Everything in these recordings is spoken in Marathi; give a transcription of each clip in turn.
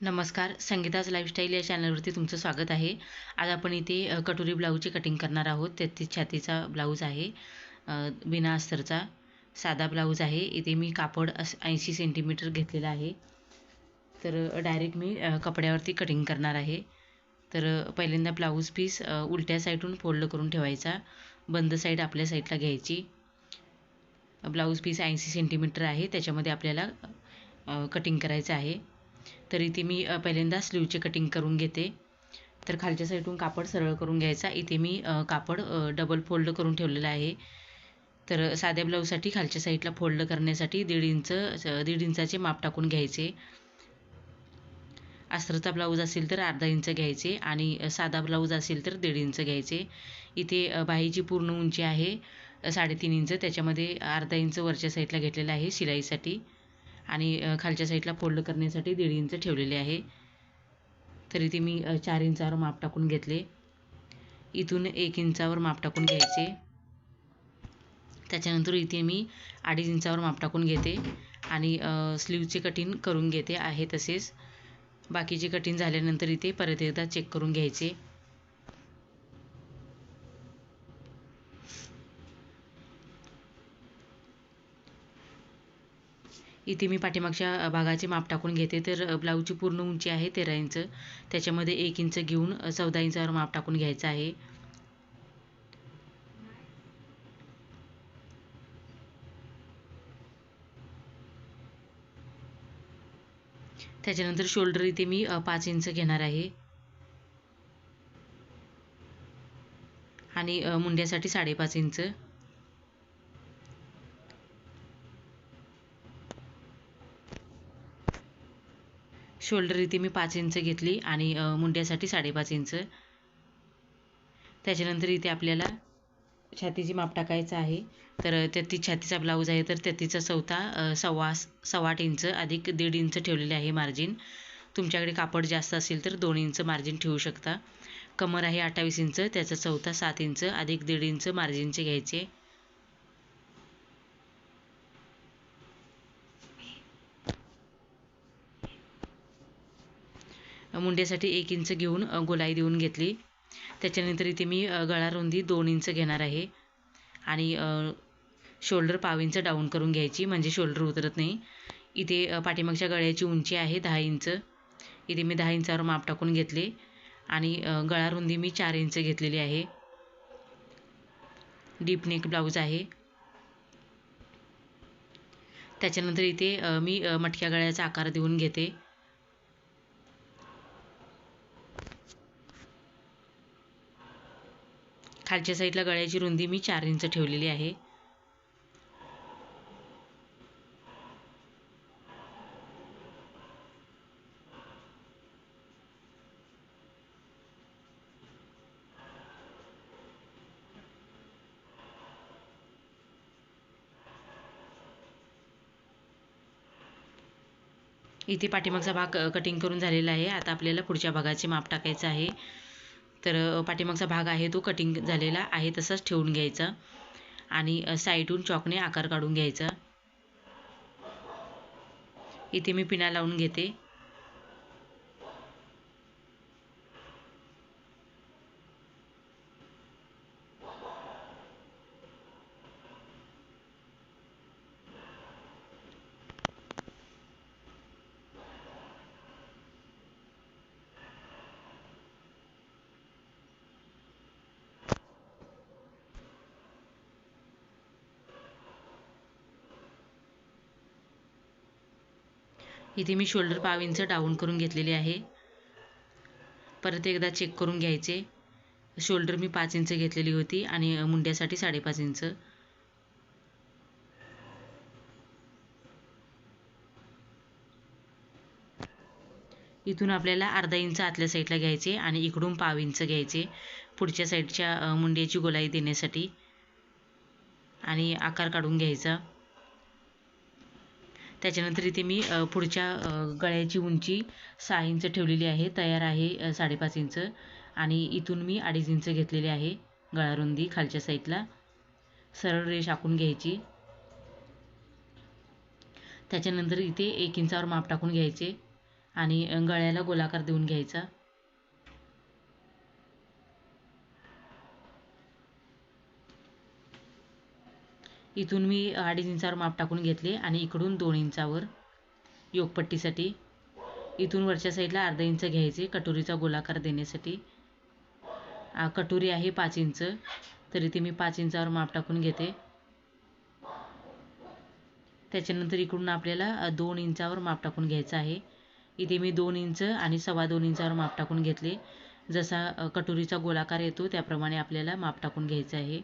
नमस्कार संगीताज लाईफस्टाईल या चॅनलवरती तुमचं स्वागत आहे. आज आपण इथे कटोरी ब्लाऊजची कटिंग करणार आहोत. तेहतीस छातीचा ब्लाऊज आहे बिना अस्तरचा साधा ब्लाऊज आहे. इथे मी कापड अस ऐंशी सेंटीमीटर घेतलेला आहे. तर डायरेक्ट मी कपड्यावरती कटिंग करणार आहे. तर पहिल्यांदा ब्लाऊज पीस उलट्या साईडून फोल्ड करून ठेवायचा. बंद साईड आपल्या साईडला घ्यायची. ब्लाऊज पीस ऐंशी सेंटीमीटर आहे. त्याच्यामध्ये आपल्याला कटिंग करायचं आहे. तर इथे मी पहिल्यांदा स्लीवची कटिंग करून घेते. तर खालच्या साईडून कापड सरळ करून घ्यायचा. इथे मी कापड डबल फोल्ड करून ठेवलेलं आहे. तर साध्या ब्लाऊजसाठी खालच्या साईडला फोल्ड करण्यासाठी दीड इंच दीड इंचाचे माप टाकून घ्यायचे. अस्त्रचा ब्लाऊज असेल तर अर्धा इंच घ्यायचे आणि साधा ब्लाऊज असेल तर दीड इंच घ्यायचे. इथे बाहीची पूर्ण उंची आहे साडेतीन इंच. त्याच्यामध्ये अर्धा इंच वरच्या साईडला घेतलेला आहे शिलाईसाठी. आणि खालच्या साईडला फोल्ड करण्यासाठी दीड इंच ठेवलेले आहे. तर इथे मी चार इंचावर माप टाकून घेतले. इथून एक इंचावर माप टाकून घ्यायचे. त्याच्यानंतर इथे मी अडीच इंचावर माप टाकून घेते आणि स्लीवचे कटिंग करून घेते आहे तसेच. बाकीचे कटिंग झाल्यानंतर इथे परत एकदा चेक करून घ्यायचे. इथे मी पाठीमागच्या भागाचे माप टाकून घेते. तर ब्लाऊजची पूर्ण उंची आहे तेरा इंच. त्याच्यामध्ये एक इंच घेऊन चौदा इंचावर माप टाकून घ्यायचं आहे. त्याच्यानंतर शोल्डर इथे मी पाच इंच घेणार आहे. आणि मुंड्यासाठी साडेपाच इंच. शोल्डर इथे मी पाच इंच घेतली आणि मुंड्यासाठी साडेपाच इंच. त्याच्यानंतर इथे आपल्याला छातीची माप टाकायचं आहे. तर तेहतीस छातीचा ब्लाऊज आहे तर तेहतीसचा चौथा सव्वा सव्वा आठ इंच अधिक दीड इंच ठेवलेले आहे मार्जिन. तुमच्याकडे कापड जास्त असेल तर दोन इंच मार्जिन ठेवू शकता. कमर आहे अठ्ठावीस इंच त्याचा चौथा सात इंच अधिक दीड इंच मार्जिनचे घ्यायचे. मुंड्यासाठी एक इंच घेऊन गोलाई देऊन घेतली. त्याच्यानंतर इथे मी गळा रुंदी दोन इंच घेणार आहे. आणि शोल्डर पाव इंच डाऊन करून घ्यायची म्हणजे शोल्डर उतरत नाही. इथे पाठीमागच्या गळ्याची उंची आहे दहा इंच. इथे मी दहा इंचावर माप टाकून घेतले. आणि गळा रुंदी मी चार इंच घेतलेली आहे. डीप नेक ब्लाऊज आहे. त्याच्यानंतर इथे मी मटक्या गळ्याचा आकार देऊन घेते. खालच्या साईडला गळ्याची रुंदी मी चार इंच ठेवलेली आहे. इथे पाठीमागचा भाग कटिंग करून झालेला आहे. आता आपल्याला पुढच्या भागाचे माप टाकायचं आहे. तर पाठीमागचा भाग आहे तो कटिंग झालेला आहे तसाच ठेवून घ्यायचा. आणि साईडहून चॉकने आकार काढून घ्यायचा. इथे मी पिना लावून घेते. इथे मी शोल्डर पाव इंच डाऊन करून घेतलेले आहे. परत एकदा चेक करून घ्यायचे. शोल्डर मी पाच इंच घेतलेली होती आणि मुंड्यासाठी साडेपाच इंच इथून आपल्याला अर्धा इंच आतल्या साईडला घ्यायचे आणि इकडून पाव इंच घ्यायचे. पुढच्या साईडच्या मुंड्याची गोलाई देण्यासाठी. आणि आकार काढून घ्यायचा. त्याच्यानंतर इथे मी पुढच्या गळ्याची उंची सहा इंच ठेवलेली आहे. तयार आहे साडेपाच इंच. आणि इथून मी अडीच इंच घेतलेले आहे गळारुंदी खालच्या साईडला. सरळ रेष आखून घ्यायची. त्याच्यानंतर इथे एक इंचावर माप टाकून घ्यायचे. आणि गळ्याला गोलाकार देऊन घ्यायचा. इथून मी अडीच इंचावर माप टाकून घेतले आणि इकडून दोन इंचावर योगपट्टीसाठी. इथून वरच्या साईडला अर्धा इंच घ्यायचे कटोरीचा गोलाकार देण्यासाठी. कटोरी आहे पाच इंच तरी ते मी पाच इंचावर माप टाकून घेते. त्याच्यानंतर इकडून आपल्याला दोन इंचावर माप टाकून घ्यायचं आहे. इथे मी दोन इंच आणि सव्वा दोन इंचावर माप टाकून घेतले. जसा कटोरीचा गोलाकार येतो त्याप्रमाणे आपल्याला माप टाकून घ्यायचं आहे.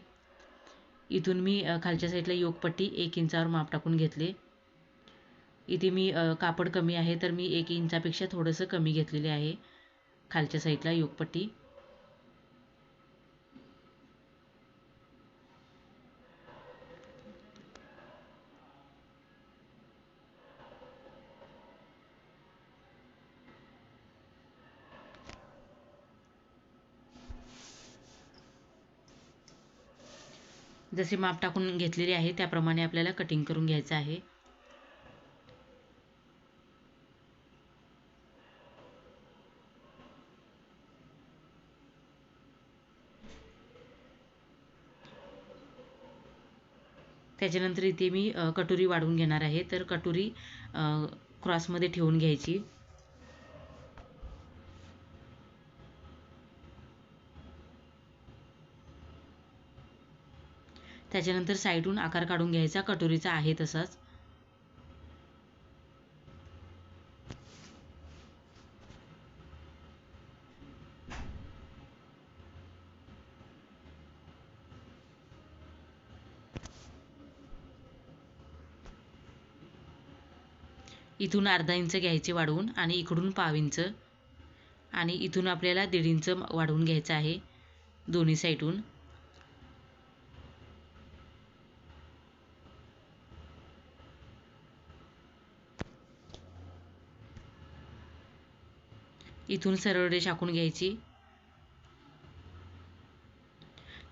इथून मी खालच्या साईडला योगपट्टी एक इंचावर माप टाकून घेतले. इथे मी कापड कमी आहे तर मी एक इंचापेक्षा थोडंसं कमी घेतलेले आहे खालच्या साईडला योगपट्टी. जसे माप टाकून घेतलेले आहे त्याप्रमाणे आपल्याला कटिंग करून घ्यायचं आहे. त्याच्यानंतर इथे मी कटोरी वाढवून घेणार आहे. तर कटोरी क्रॉसमध्ये ठेवून घ्यायची. त्याच्यानंतर साईडून आकार काढून घ्यायचा कटोरीचा आहे तसाच. इथून अर्धा इंच घ्यायचे वाढवून आणि इकडून पाव इंच. आणि इथून आपल्याला दीड इंच वाढवून घ्यायचं आहे दोन्ही साईडून. इथून सरळ रेष आखून घ्यायची.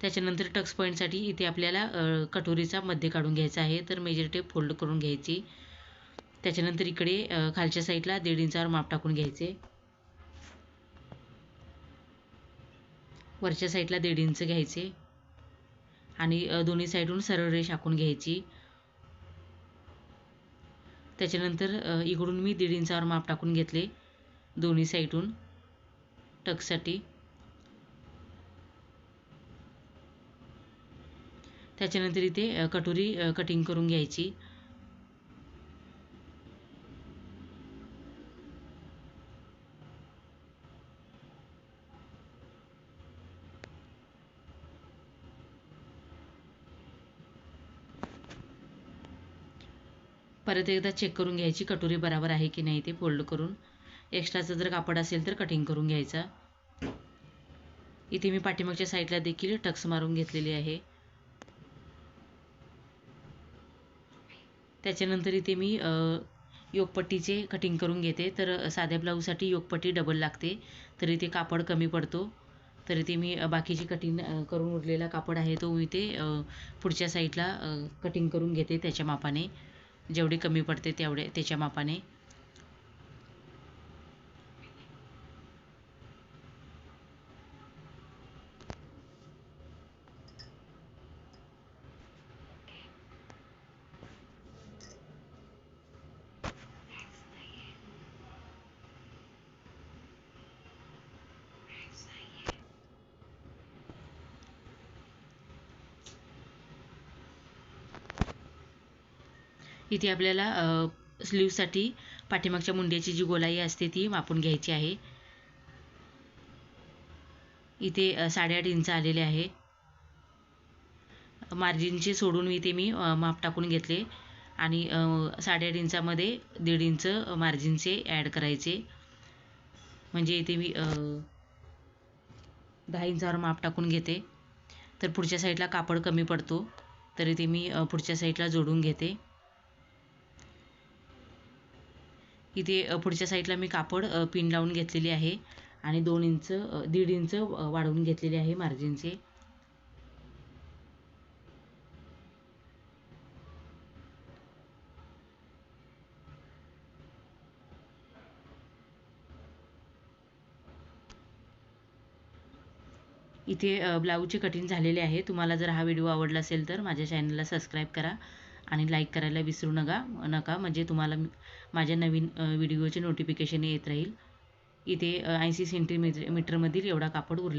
त्याच्यानंतर टक्स पॉईंटसाठी इथे आपल्याला कटोरीचा मध्य काढून घ्यायचा आहे. तर मेजर टेप फोल्ड करून घ्यायची. त्याच्यानंतर इकडे खालच्या साईडला दीड इंचावर माप टाकून घ्यायचे. वरच्या साईडला दीड इंच घ्यायचे. आणि दोन्ही साईडहून सरळ रेष आखून घ्यायची. त्याच्यानंतर इकडून मी दीड इंचावर माप टाकून घेतले. दोन्ही साईडून टकसाठी. त्याच्यानंतर इथे कटोरी कटिंग करून घ्यायची. परत एकदा चेक करून घ्यायची कटोरी बरोबर आहे की नाही ते फोल्ड करून. एक्स्ट्राचं जर कापड असेल तर कटिंग करून घ्यायचा. इथे मी पाठीमागच्या साईडला देखील टक्स मारून घेतलेली आहे. त्याच्यानंतर इथे मी योगपट्टीचे कटिंग करून घेते. तर साध्या ब्लाऊजसाठी योगपट्टी डबल लागते. तर इथे कापड कमी पडतो. तर इथे मी बाकीची कटिंग करून उरलेला कापड आहे तो इथे पुढच्या साईडला कटिंग करून घेते त्याच्या मापाने. जेवढे कमी पडते तेवढे त्याच्या मापाने. इथे आपल्याला स्लीवसाठी पाठीमागच्या मुंड्याची जी गोलाई असते ती मापून घ्यायची आहे. इथे साडेआठ इंच आलेले आहे. मार्जिनचे सोडून इथे मी माप टाकून घेतले. आणि साडेआठ इंचामध्ये दीड इंच मार्जिनचे ॲड करायचे. म्हणजे इथे मी दहा इंचावर माप टाकून घेते. तर पुढच्या साईडला कापड कमी पडतो. तर इथे मी पुढच्या साईडला जोडून घेते. इथे पुढच्या साईडला मी कापड पिन लावून घेतलेली आहे आणि दोन इंच दीड इंच वाढवून घेतलेले आहे मार्जिनचे. इथे ब्लाऊजचे कटिंग झालेले आहे. तुम्हाला जर हा व्हिडिओ आवडला असेल तर माझ्या चॅनलला सबस्क्राईब करा. आणि लाईक करायला विसरू नका नका. म्हणजे तुम्हाला माझ्या नवीन व्हिडिओचे नोटिफिकेशन येत राहील. इथे ऐंशी सेंटीमीटर मीटरमधील एवढा कापड उरला